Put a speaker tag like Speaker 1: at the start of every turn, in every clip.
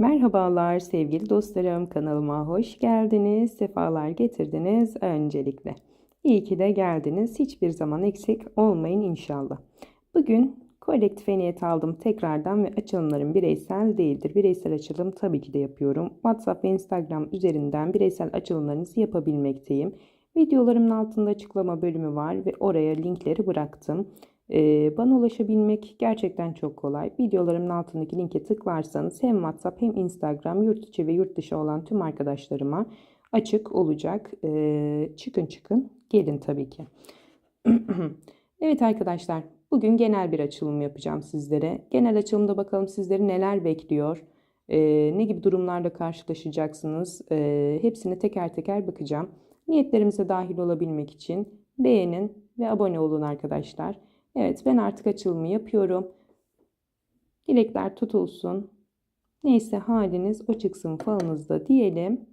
Speaker 1: Merhabalar sevgili dostlarım kanalıma hoş geldiniz, sefalar getirdiniz öncelikle. İyi ki de geldiniz, hiçbir zaman eksik olmayın inşallah. Bugün kolektife niyet aldım tekrardan ve açılımlarım bireysel değildir. Bireysel açılım tabii ki de yapıyorum. WhatsApp ve Instagram üzerinden bireysel açılımlarınızı yapabilmekteyim. Videolarımın altında açıklama bölümü var ve oraya linkleri bıraktım. Ee, bana ulaşabilmek gerçekten çok kolay. Videolarımın altındaki linke tıklarsanız hem WhatsApp hem Instagram yurt içi ve yurt dışı olan tüm arkadaşlarıma açık olacak. Ee, çıkın çıkın gelin tabii ki. evet arkadaşlar bugün genel bir açılım yapacağım sizlere. Genel açılımda bakalım sizleri neler bekliyor. Ee, ne gibi durumlarla karşılaşacaksınız. Hepsini teker teker bakacağım. Niyetlerimize dahil olabilmek için beğenin ve abone olun arkadaşlar. Evet ben artık açılımı yapıyorum. Dilekler tutulsun. Neyse haliniz o çıksın falınızda diyelim.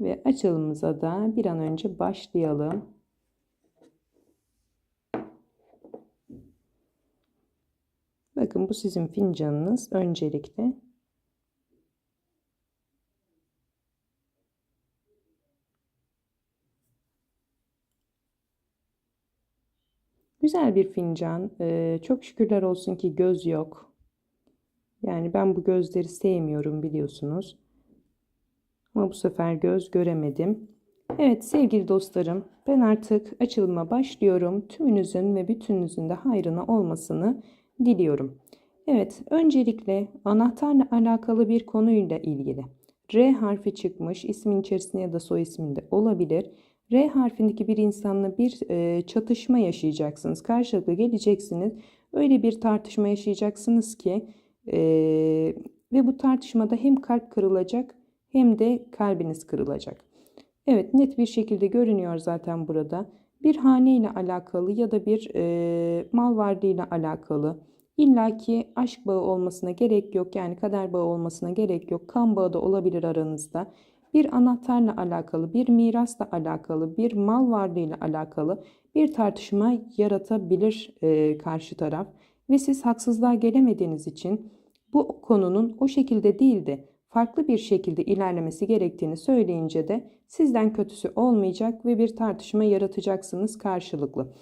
Speaker 1: Ve açılımımıza da bir an önce başlayalım. Bakın bu sizin fincanınız öncelikle. Güzel bir fincan. Ee, çok şükürler olsun ki göz yok. Yani ben bu gözleri sevmiyorum biliyorsunuz. Ama bu sefer göz göremedim. Evet sevgili dostlarım ben artık açılıma başlıyorum. Tümünüzün ve bütününüzün de hayrına olmasını diliyorum. Evet öncelikle anahtarla alakalı bir konuyla ilgili. R harfi çıkmış ismin içerisinde ya da soy isminde olabilir. R harfindeki bir insanla bir e, çatışma yaşayacaksınız. Karşılıklı geleceksiniz. Öyle bir tartışma yaşayacaksınız ki e, ve bu tartışmada hem kalp kırılacak hem de kalbiniz kırılacak. Evet net bir şekilde görünüyor zaten burada. Bir hane ile alakalı ya da bir e, mal varlığı ile alakalı. İlla ki aşk bağı olmasına gerek yok. Yani kader bağı olmasına gerek yok. Kan bağı da olabilir aranızda bir anahtarla alakalı, bir mirasla alakalı, bir mal varlığıyla alakalı bir tartışma yaratabilir e, karşı taraf ve siz haksızlığa gelemediğiniz için bu konunun o şekilde değil de farklı bir şekilde ilerlemesi gerektiğini söyleyince de sizden kötüsü olmayacak ve bir tartışma yaratacaksınız karşılıklı.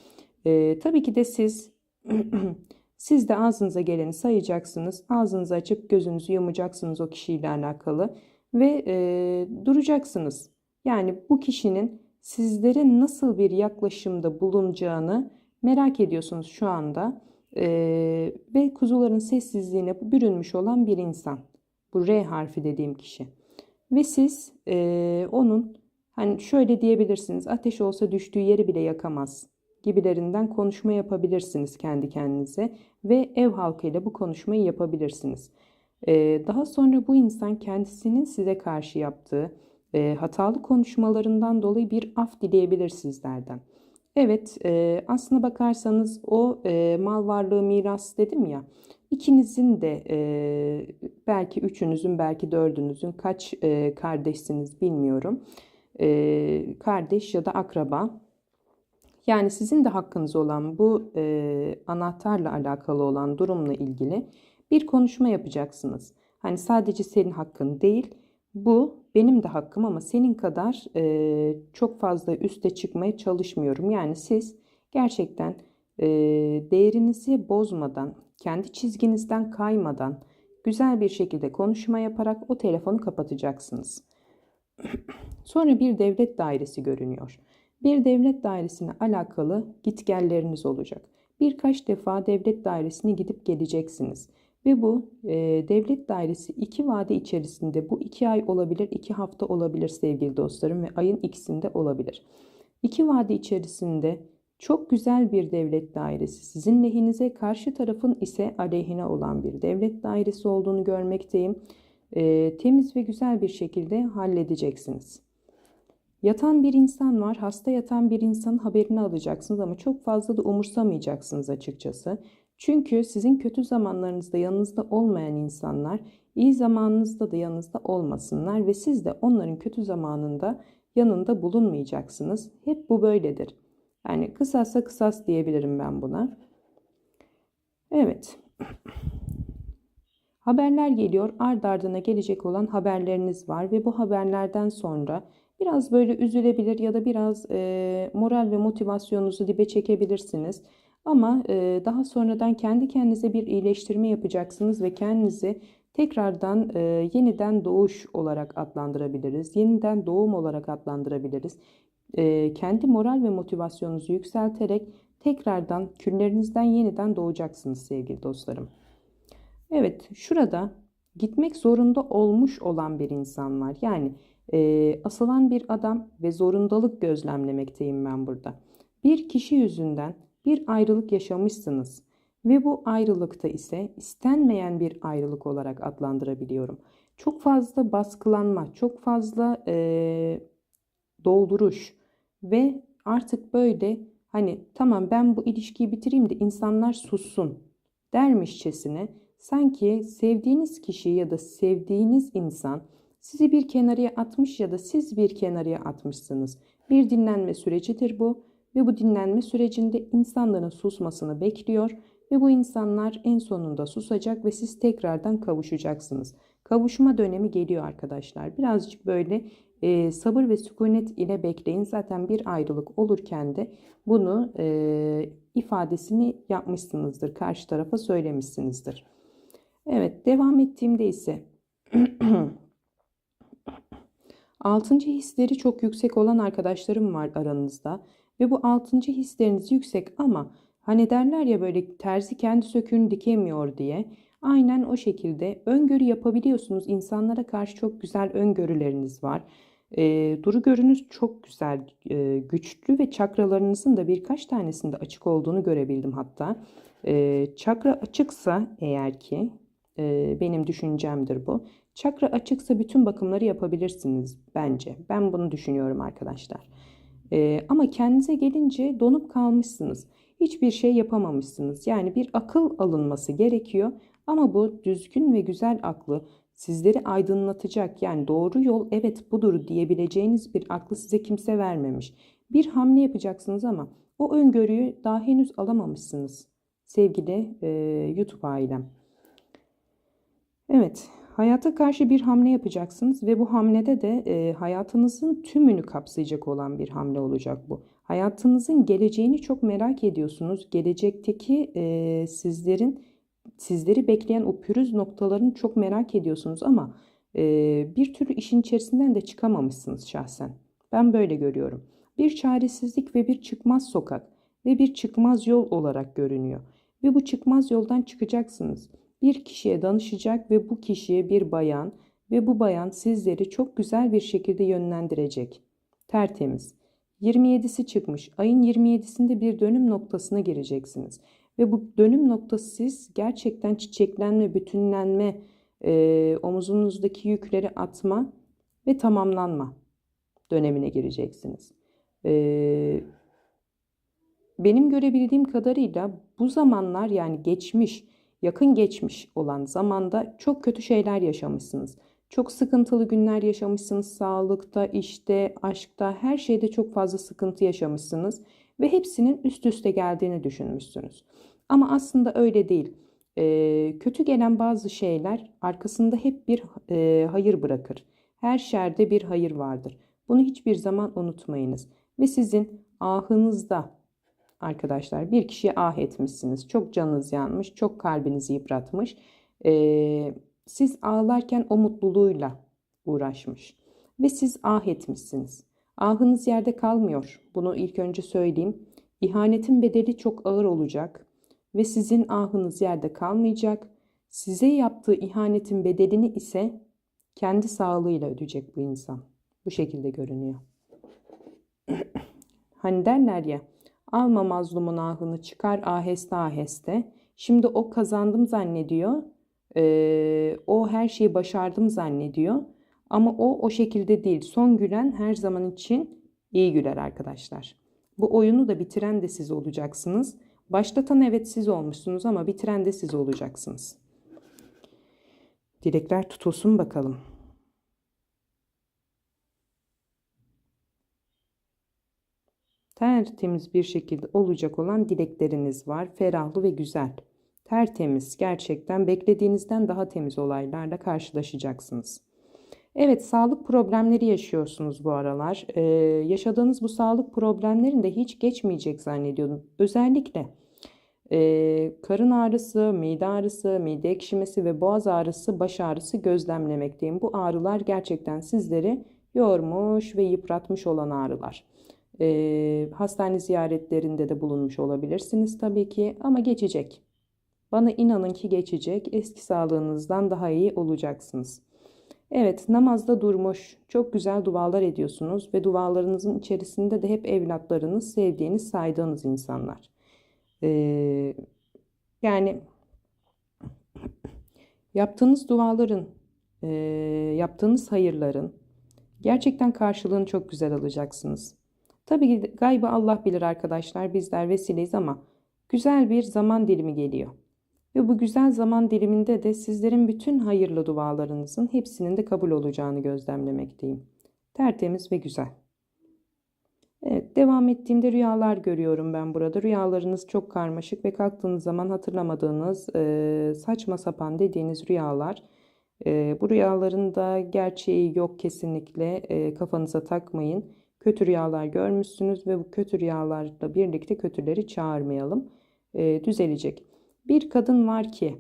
Speaker 1: E, tabii ki de siz siz de ağzınıza geleni sayacaksınız. Ağzınızı açıp gözünüzü yumacaksınız o kişiyle alakalı ve e, duracaksınız. Yani bu kişinin sizlere nasıl bir yaklaşımda bulunacağını merak ediyorsunuz şu anda e, ve kuzuların sessizliğine bürünmüş olan bir insan. Bu R harfi dediğim kişi. Ve siz e, onun hani şöyle diyebilirsiniz ateş olsa düştüğü yeri bile yakamaz gibilerinden konuşma yapabilirsiniz kendi kendinize ve ev halkıyla bu konuşmayı yapabilirsiniz. Daha sonra bu insan kendisinin size karşı yaptığı e, hatalı konuşmalarından dolayı bir af dileyebilir sizlerden. Evet e, aslına bakarsanız o e, mal varlığı miras dedim ya ikinizin de belki üçünüzün belki dördünüzün kaç kardeşsiniz bilmiyorum kardeş ya da akraba yani sizin de hakkınız olan bu anahtarla alakalı olan durumla ilgili bir konuşma yapacaksınız. Hani sadece senin hakkın değil, bu benim de hakkım ama senin kadar e, çok fazla üste çıkmaya çalışmıyorum. Yani siz gerçekten e, değerinizi bozmadan, kendi çizginizden kaymadan güzel bir şekilde konuşma yaparak o telefonu kapatacaksınız. Sonra bir devlet dairesi görünüyor. Bir devlet dairesine alakalı gitgelleriniz olacak. Birkaç defa devlet dairesine gidip geleceksiniz. Ve bu e, devlet dairesi iki vade içerisinde bu iki ay olabilir, iki hafta olabilir sevgili dostlarım ve ayın ikisinde olabilir. İki vade içerisinde çok güzel bir devlet dairesi sizin lehinize karşı tarafın ise aleyhine olan bir devlet dairesi olduğunu görmekteyim. E, temiz ve güzel bir şekilde halledeceksiniz. Yatan bir insan var, hasta yatan bir insanın haberini alacaksınız ama çok fazla da umursamayacaksınız açıkçası. Çünkü sizin kötü zamanlarınızda yanınızda olmayan insanlar iyi zamanınızda da yanınızda olmasınlar ve siz de onların kötü zamanında yanında bulunmayacaksınız. Hep bu böyledir. Yani kısasa kısas diyebilirim ben buna. Evet. Haberler geliyor, ard ardına gelecek olan haberleriniz var ve bu haberlerden sonra biraz böyle üzülebilir ya da biraz e, moral ve motivasyonunuzu dibe çekebilirsiniz. Ama e, daha sonradan kendi kendinize bir iyileştirme yapacaksınız ve kendinizi tekrardan e, yeniden doğuş olarak adlandırabiliriz. Yeniden doğum olarak adlandırabiliriz. E, kendi moral ve motivasyonunuzu yükselterek tekrardan küllerinizden yeniden doğacaksınız sevgili dostlarım. Evet, şurada gitmek zorunda olmuş olan bir insan var. Yani e, asılan bir adam ve zorundalık gözlemlemekteyim ben burada. Bir kişi yüzünden bir ayrılık yaşamışsınız ve bu ayrılıkta ise istenmeyen bir ayrılık olarak adlandırabiliyorum. Çok fazla baskılanma, çok fazla e, dolduruş ve artık böyle hani tamam ben bu ilişkiyi bitireyim de insanlar sussun dermişçesine sanki sevdiğiniz kişi ya da sevdiğiniz insan sizi bir kenarıya atmış ya da siz bir kenarıya atmışsınız. Bir dinlenme sürecidir bu ve bu dinlenme sürecinde insanların susmasını bekliyor ve bu insanlar en sonunda susacak ve siz tekrardan kavuşacaksınız. Kavuşma dönemi geliyor arkadaşlar. Birazcık böyle e, sabır ve sükunet ile bekleyin. Zaten bir ayrılık olurken de bunu e, ifadesini yapmışsınızdır. Karşı tarafa söylemişsinizdir. Evet devam ettiğimde ise altıncı hisleri çok yüksek olan arkadaşlarım var aranızda. Ve bu altıncı hisleriniz yüksek ama hani derler ya böyle terzi kendi söküğünü dikemiyor diye. Aynen o şekilde öngörü yapabiliyorsunuz. İnsanlara karşı çok güzel öngörüleriniz var. E, duru görünüz çok güzel, e, güçlü ve çakralarınızın da birkaç tanesinde açık olduğunu görebildim hatta. E, çakra açıksa eğer ki, e, benim düşüncemdir bu. Çakra açıksa bütün bakımları yapabilirsiniz bence. Ben bunu düşünüyorum arkadaşlar. E, ama kendinize gelince donup kalmışsınız. Hiçbir şey yapamamışsınız. Yani bir akıl alınması gerekiyor. Ama bu düzgün ve güzel aklı sizleri aydınlatacak yani doğru yol evet budur diyebileceğiniz bir aklı size kimse vermemiş. Bir hamle yapacaksınız ama o öngörüyü daha henüz alamamışsınız sevgili e, YouTube ailem. Evet hayata karşı bir hamle yapacaksınız ve bu hamlede de e, hayatınızın tümünü kapsayacak olan bir hamle olacak bu. Hayatınızın geleceğini çok merak ediyorsunuz. Gelecekteki e, sizlerin sizleri bekleyen o pürüz noktalarını çok merak ediyorsunuz ama e, bir türlü işin içerisinden de çıkamamışsınız şahsen. Ben böyle görüyorum. Bir çaresizlik ve bir çıkmaz sokak ve bir çıkmaz yol olarak görünüyor. Ve bu çıkmaz yoldan çıkacaksınız. Bir kişiye danışacak ve bu kişiye bir bayan ve bu bayan sizleri çok güzel bir şekilde yönlendirecek. Tertemiz. 27'si çıkmış. Ayın 27'sinde bir dönüm noktasına gireceksiniz. Ve bu dönüm noktası siz gerçekten çiçeklenme, bütünlenme, e, omuzunuzdaki yükleri atma ve tamamlanma dönemine gireceksiniz. E, benim görebildiğim kadarıyla bu zamanlar yani geçmiş, yakın geçmiş olan zamanda çok kötü şeyler yaşamışsınız. Çok sıkıntılı günler yaşamışsınız sağlıkta, işte, aşkta, her şeyde çok fazla sıkıntı yaşamışsınız ve hepsinin üst üste geldiğini düşünmüşsünüz. Ama aslında öyle değil. E, kötü gelen bazı şeyler arkasında hep bir e, hayır bırakır. Her şerde bir hayır vardır. Bunu hiçbir zaman unutmayınız. Ve sizin ahınızda arkadaşlar bir kişiye ah etmişsiniz. Çok canınız yanmış, çok kalbinizi yıpratmış. E, siz ağlarken o mutluluğuyla uğraşmış. Ve siz ah etmişsiniz. Ahınız yerde kalmıyor. Bunu ilk önce söyleyeyim. İhanetin bedeli çok ağır olacak ve sizin ahınız yerde kalmayacak. Size yaptığı ihanetin bedelini ise kendi sağlığıyla ödeyecek bu insan. Bu şekilde görünüyor. hani derler ya alma mazlumun ahını çıkar aheste aheste. Şimdi o kazandım zannediyor. Ee, o her şeyi başardım zannediyor. Ama o o şekilde değil. Son gülen her zaman için iyi güler arkadaşlar. Bu oyunu da bitiren de siz olacaksınız. Başlatan evet siz olmuşsunuz ama bitiren de siz olacaksınız. Dilekler tutulsun bakalım. Tertemiz bir şekilde olacak olan dilekleriniz var. Ferahlı ve güzel. Tertemiz gerçekten beklediğinizden daha temiz olaylarla karşılaşacaksınız. Evet sağlık problemleri yaşıyorsunuz bu aralar. Ee, yaşadığınız bu sağlık problemlerin de hiç geçmeyecek zannediyordum. Özellikle e, karın ağrısı, mide ağrısı, mide ekşimesi ve boğaz ağrısı, baş ağrısı gözlemlemekteyim. Bu ağrılar gerçekten sizleri yormuş ve yıpratmış olan ağrılar. E, hastane ziyaretlerinde de bulunmuş olabilirsiniz tabii ki ama geçecek. Bana inanın ki geçecek. Eski sağlığınızdan daha iyi olacaksınız. Evet, namazda durmuş, çok güzel dualar ediyorsunuz ve dualarınızın içerisinde de hep evlatlarınız, sevdiğiniz, saydığınız insanlar. Ee, yani yaptığınız duaların, e, yaptığınız hayırların gerçekten karşılığını çok güzel alacaksınız. Tabii gaybı Allah bilir arkadaşlar, bizler vesileyiz ama güzel bir zaman dilimi geliyor. Ve bu güzel zaman diliminde de sizlerin bütün hayırlı dualarınızın hepsinin de kabul olacağını gözlemlemekteyim. Tertemiz ve güzel. Evet, devam ettiğimde rüyalar görüyorum ben burada. Rüyalarınız çok karmaşık ve kalktığınız zaman hatırlamadığınız saçma sapan dediğiniz rüyalar. Bu rüyaların da gerçeği yok kesinlikle kafanıza takmayın. Kötü rüyalar görmüşsünüz ve bu kötü rüyalarla birlikte kötüleri çağırmayalım. E, düzelecek. Bir kadın var ki,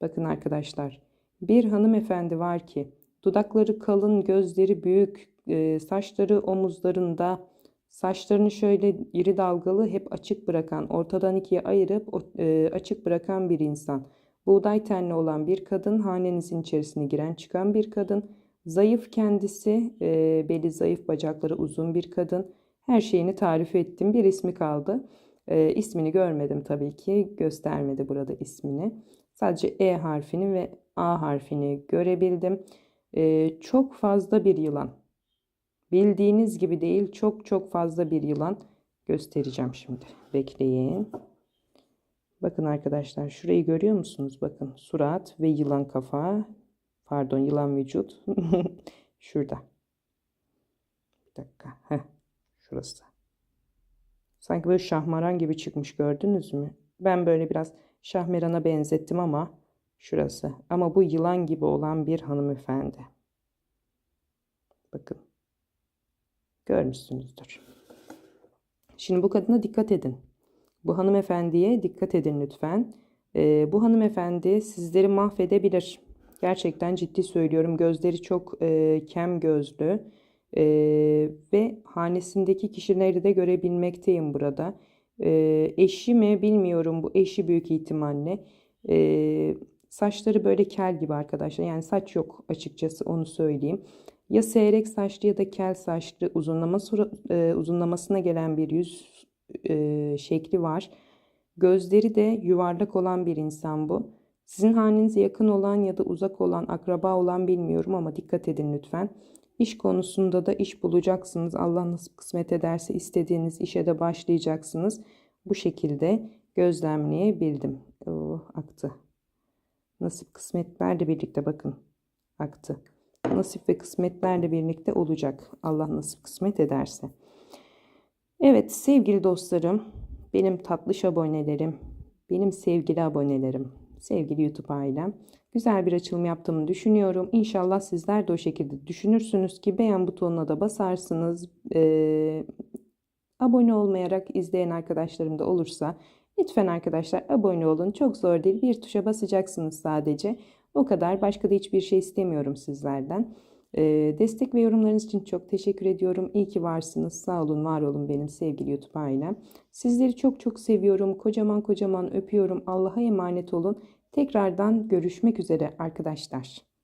Speaker 1: bakın arkadaşlar, bir hanımefendi var ki, dudakları kalın, gözleri büyük, e, saçları omuzlarında, saçlarını şöyle iri dalgalı hep açık bırakan, ortadan ikiye ayırıp e, açık bırakan bir insan. Buğday tenli olan bir kadın, hanenizin içerisine giren çıkan bir kadın, zayıf kendisi, e, beli zayıf, bacakları uzun bir kadın. Her şeyini tarif ettim, bir ismi kaldı. E, ismini görmedim tabii ki. Göstermedi burada ismini. Sadece E harfini ve A harfini görebildim. E, çok fazla bir yılan. Bildiğiniz gibi değil çok çok fazla bir yılan göstereceğim şimdi. Bekleyin. Bakın arkadaşlar şurayı görüyor musunuz? Bakın surat ve yılan kafa. Pardon yılan vücut. Şurada. Bir dakika. Heh, şurası. Sanki böyle şahmaran gibi çıkmış gördünüz mü? Ben böyle biraz şahmerana benzettim ama şurası. Ama bu yılan gibi olan bir hanımefendi. Bakın. Görmüşsünüzdür. Şimdi bu kadına dikkat edin. Bu hanımefendiye dikkat edin lütfen. Ee, bu hanımefendi sizleri mahvedebilir. Gerçekten ciddi söylüyorum. Gözleri çok e, kem gözlü ee, ve hanesindeki kişileri de görebilmekteyim burada. Ee, eşi mi bilmiyorum bu eşi büyük ihtimalle. Ee, saçları böyle kel gibi arkadaşlar yani saç yok açıkçası onu söyleyeyim. Ya seyrek saçlı ya da kel saçlı uzunlama e, uzunlamasına gelen bir yüz e, şekli var. Gözleri de yuvarlak olan bir insan bu. Sizin hanenize yakın olan ya da uzak olan, akraba olan bilmiyorum ama dikkat edin lütfen. İş konusunda da iş bulacaksınız. Allah nasip kısmet ederse istediğiniz işe de başlayacaksınız. Bu şekilde gözlemleyebildim. Oh, aktı. Nasip kısmetlerle birlikte bakın aktı. Nasip ve kısmetlerle birlikte olacak. Allah nasip kısmet ederse. Evet sevgili dostlarım, benim tatlış abonelerim, benim sevgili abonelerim, sevgili YouTube ailem güzel bir açılım yaptığımı düşünüyorum. İnşallah sizler de o şekilde düşünürsünüz ki beğen butonuna da basarsınız. Ee, abone olmayarak izleyen arkadaşlarım da olursa lütfen arkadaşlar abone olun. Çok zor değil. Bir tuşa basacaksınız sadece. O kadar. Başka da hiçbir şey istemiyorum sizlerden. Ee, destek ve yorumlarınız için çok teşekkür ediyorum. İyi ki varsınız. Sağ olun, var olun benim sevgili YouTube ailem. Sizleri çok çok seviyorum. Kocaman kocaman öpüyorum. Allah'a emanet olun. Tekrardan görüşmek üzere arkadaşlar.